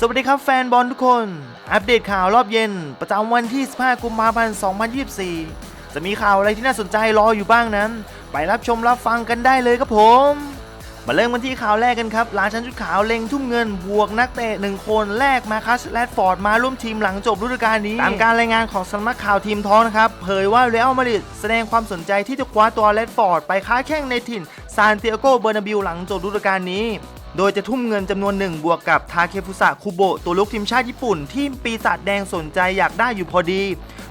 สวัสดีครับแฟนบอลทุกคน อัปเดตข่าวรอบเย็น ประจำวันที่ 15 กุมภาพันธ์ 2024 จะมีข่าวอะไรที่น่าสนใจรออยู่บ้างนั้น ไปรับชมรับฟังกันได้เลยครับผม มาเริ่มกันที่ข่าวแรกกันครับราชันชุดขาวเล็งทุ่มเงิน บวกนักเตะหนึ่งคนแลกมาคัสแรดฟอร์ดมาร่วมทีมหลังจบฤดูกาลนี้ ตามการรายงานของสำนักข่าวทีมท้องนะครับเผยว่าเรอัลมาดริดแสดงความสนใจที่จะคว้าตัวแรดฟอร์ดไปค้าแข่งในถิ่นซานเตียโกเบอร์นาบิวหลังจบฤดูกาลนี้ โดยจะทุ่มเงินจำนวนหนึ่งบวกกับทาเคฟุสะคุโบะตัวลูกทีมชาติญี่ปุ่น ที่ปีศาจแดงสนใจอยากได้อยู่พอดี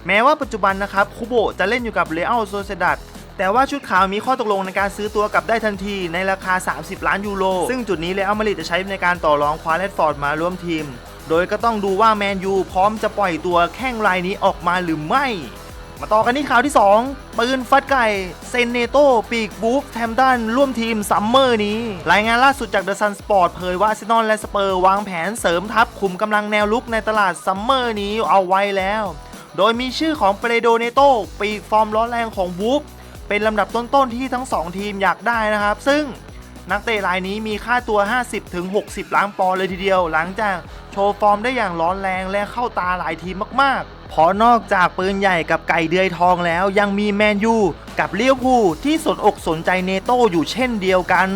แม้ว่าปัจจุบันนะครับคุโบะจะเล่นอยู่กับเรอัลโซเซดัดแต่ว่าชุดขาวมีข้อตกลงในการซื้อตัวกลับได้ทันทีในราคา 30 ล้านยูโร ซึ่งจุดนี้เรอัลมาริดจะใช้ในการต่อรองคว้าแรดฟอร์ดมาร่วมทีม โดยก็ต้องดูว่าแมนยูพร้อมจะปล่อยตัวแข้งรายนี้ออกมาหรือไม่ มาต่อกันที่ข่าวที่ 2 ปืนฟัดไก่เซนเนโตปีกบูฟแทมดันร่วมทีมซัมเมอร์นี้ รายงานล่าสุดจากเดอะซันสปอร์ตเผยว่าอาร์เซนอลและสเปอร์วางแผนเสริมทัพคุมกำลังแนวลุกในตลาดซัมเมอร์นี้เอาไว้แล้ว โดยมีชื่อของเปเรโดเนโตปีกฟอร์มร้อนแรงของบูฟเป็นลำดับต้นๆที่ทั้ง 2 ทีมอยากได้นะครับ ซึ่งนักเตะรายนี้มีค่าตัว 50-60 ล้านปอนด์เลยทีเดียว หลังจากโชว์ฟอร์มได้อย่างร้อนแรงและเข้าตาหลายทีมมากๆ เพราะนอกจากปืนใหญ่กับไก่เดือยทองแล้วยังมีแมนยูกับเลี้ยวภูที่สนอกสนใจเนโต้อยู่เช่นเดียวกัน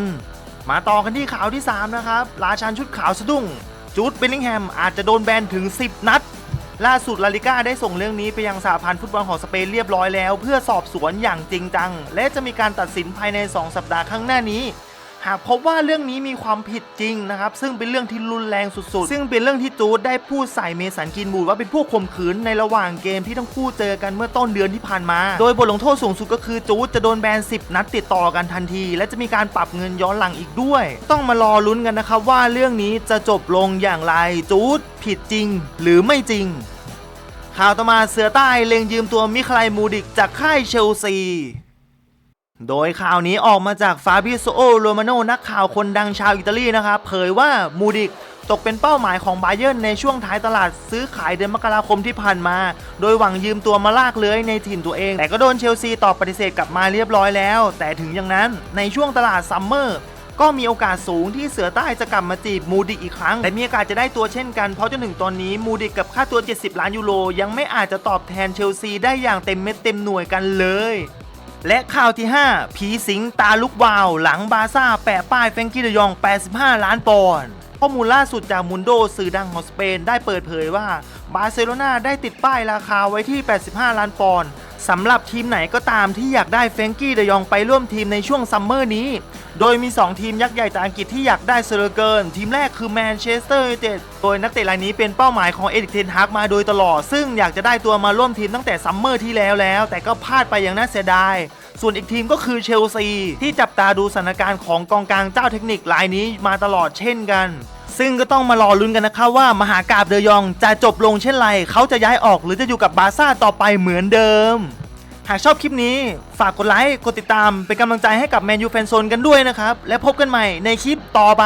มาต่อกันที่ข่าวที่ 3 นะครับ ราชันชุดขาวสะดุ้ง จูดเบลลิงแฮมอาจจะโดนแบนถึง 10 นัด ล่าสุดลาลิก้าได้ส่งเรื่องนี้ไปยังสหพันธ์ฟุตบอลของสเปนเรียบร้อยแล้ว เพื่อสอบสวนอย่างจริงจัง และจะมีการตัดสินภายใน 2 สัปดาห์ข้างหน้านี้ หากพบว่าเรื่องนี้มีความผิดจริงนะครับซึ่งเป็นเรื่องที่รุนแรงสุดๆ ซึ่งเป็นเรื่องที่จูดได้พูดใส่เมสันกินบูดว่าเป็นพวกข่มขืนในระหว่างเกมที่ทั้งคู่เจอกันเมื่อต้นเดือนที่ผ่านมา โดยบทลงโทษสูงสุดก็คือจูดจะโดนแบน 10 นัดติดต่อกันทันที และจะมีการปรับเงินย้อนหลังอีกด้วย ต้องมารอลุ้นกันนะครับว่าเรื่องนี้จะจบลงอย่างไรจูดผิดจริง หรือไม่จริง ข่าวต่อมาเสือใต้เล็งยืมตัวมิคลายมูดิกจากค่ายเชลซี โดยข่าวนี้ออกมาจากฟาบิโซโอโรมาโนนักข่าวคนดังชาวอิตาลีนะครับ เผยว่ามูดิกตกเป็นเป้าหมายของบาเยิร์ในช่วงท้ายตลาดซื้อขายเดือนมกราคมที่ผ่านมา โดยหวังยืมตัวมาลากเลื้อยในถิ่นตัวเอง แต่ก็โดนเชลซีตอบปฏิเสธกลับมาเรียบร้อยแล้ว แต่ถึงอย่างนั้นในช่วงตลาดซัมเมอร์ก็มีโอกาสสูงที่เสือใต้จะกลับมาจีบมูดิกอีกครั้ง แต่มีโอกาสจะได้ตัวเช่นกัน เพราะจนถึงตอนนี้มูดิกกับค่าตัว 70 ล้านยูโรยังไม่อาจจะตอบแทนเชลซีได้อย่างเต็มเม็ดเต็มหน่วยกันเลย และข่าวที่ 5 ผีสิงตาลุกวาว หลังบาซ่า แปะป้ายแฟรงกี้เดยอง 85 ล้านปอนด์ข้อมูลล่าสุดจากมุนโดสื่อดังของสเปนได้เปิดเผยว่า บาร์เซโลนาได้ติดป้ายราคาไว้ที่ 85 ล้านปอนด์ สำหรับทีมไหนก็ตามที่อยากได้แฟงกี้เดยองไปร่วมทีมในช่วงซัมเมอร์นี้ โดยมี 2 ทีมยักษ์ใหญ่จากอังกฤษที่อยากได้เซอร์เกิน ทีมแรกคือแมนเชสเตอร์ยูไนเต็ด โดยนักเตะรายนี้เป็นเป้าหมายของเอริกเทนฮากมาโดยตลอด ซึ่งอยากจะได้ตัวมาร่วมทีมตั้งแต่ซัมเมอร์ที่แล้วแล้ว แต่ก็พลาดไปอย่างน่าเสียดาย ส่วนอีกทีมก็คือเชลซีที่จับตาดูสถานการณ์ของกองกลางเจ้าเทคนิครายนี้มาตลอดเช่นกัน ซึ่งก็ต้องมารอลุ้นกันนะครับว่ามหากาบเดยองจะจบลงเช่นไร เขาจะย้ายออกหรือจะอยู่กับบาร์ซ่าต่อไปเหมือนเดิม หากชอบคลิปนี้ฝากกดไลค์กดติดตามเป็นกำลังใจให้กับแมนยูแฟนโซนกันด้วยนะครับ และพบกันใหม่ในคลิปต่อไป